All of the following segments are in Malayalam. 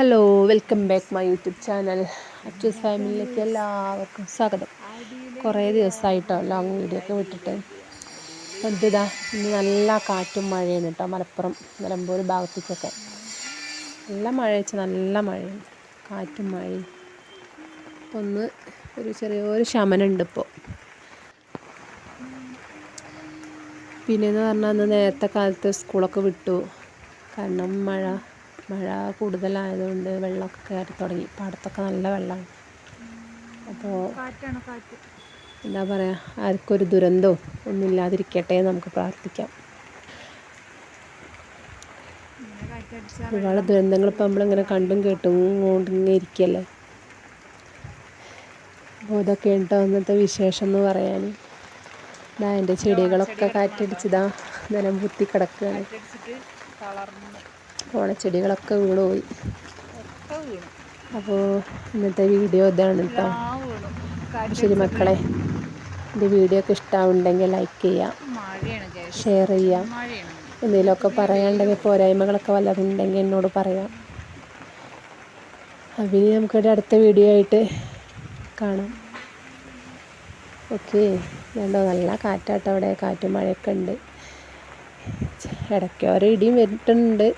Hello welcome back my YouTube channel Achus ഫാമിലിയിലേക്ക് എല്ലാവർക്കും സ്വാഗതം. കുറേ ദിവസമായിട്ടോ ലോങ് വീഡിയോ ഒക്കെ വിട്ടിട്ട്. എന്തിതാ ഇന്ന് നല്ല കാറ്റും മഴയാണ് കേട്ടോ മലപ്പുറം നിലമ്പൂർ ഭാഗത്തേക്കൊക്കെ. നല്ല മഴ വെച്ചാൽ നല്ല മഴയാണ്. കാറ്റും മഴയും. ഒന്ന് ഒരു ചെറിയൊരു ശമനമുണ്ട് ഇപ്പോൾ പിന്നെയെന്ന് പറഞ്ഞാൽ അന്ന് നേരത്തെ കാലത്ത് സ്കൂളൊക്കെ വിട്ടു. കാരണം മഴ. മഴ കൂടുതലായതുകൊണ്ട് വെള്ളമൊക്കെ കയറി തുടങ്ങി. പാടത്തൊക്കെ നല്ല വെള്ളമാണ് അപ്പോൾ എന്താ പറയുക ആർക്കൊരു ദുരന്തവും ഒന്നുമില്ലാതിരിക്കട്ടെ ഇല്ലാതിരിക്കട്ടെ നമുക്ക് പ്രാർത്ഥിക്കാം. ഒരുപാട് ദുരന്തങ്ങൾ ഇപ്പം നമ്മളിങ്ങനെ കണ്ടും കേട്ടും കൊണ്ടിങ്ങനെ ഇരിക്കല്ലേ? അപ്പോൾ ഇതൊക്കെ ഉണ്ടോ ഇന്നത്തെ വിശേഷം എന്ന് പറയാൻ ഇതാ എന്റെ ചെടികളൊക്കെ കാറ്റടിച്ചതാ നിലം കുത്തി കിടക്കുകയാണ് കാറ്റടിച്ചിട്ട് ചെടികളൊക്കെ ഓണച്ചെടികളൊക്കെ വീണു. പോയി അപ്പോൾ ഇന്നത്തെ വീഡിയോ ഇതാണ് കേട്ടോ ശരി മക്കളെ എന്റെ വീഡിയോ ഒക്കെ ഇഷ്ടമാവുണ്ടെങ്കിൽ ലൈക്ക് ചെയ്യാം. ഷെയർ ചെയ്യാം. എന്തെങ്കിലുമൊക്കെ പറയാനുണ്ടെങ്കിൽ പോരായ്മകളൊക്കെ വല്ലതുണ്ടെങ്കിൽ എന്നോട് പറയാം. അപ്പം ഇനി നമുക്കൊരു അടുത്ത വീഡിയോ ആയിട്ട് കാണാം. ഓക്കെ വേണ്ടോ നല്ല കാറ്റാട്ടോ അവിടെ കാറ്റും മഴയൊക്കെ ഉണ്ട്. ഇടയ്ക്ക് ഓരോ ഇടിയും വരുന്നുണ്ട്.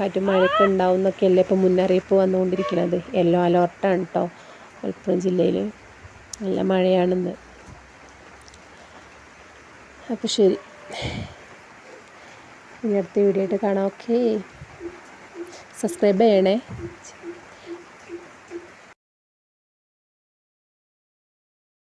കാറ്റും മഴയൊക്കെ ഉണ്ടാവും എന്നൊക്കെയല്ലേ ഇപ്പോൾ മുന്നറിയിപ്പ് വന്നുകൊണ്ടിരിക്കുന്നത്. യെല്ലോ അലേർട്ടാണ് കേട്ടോ മലപ്പുറം ജില്ലയിൽ നല്ല മഴയാണെന്ന്. അപ്പോൾ ശരി. ഇനി അടുത്ത വീഡിയോ ആയിട്ട് കാണാം. ഓക്കേ സബ്സ്ക്രൈബ് ചെയ്യണേ.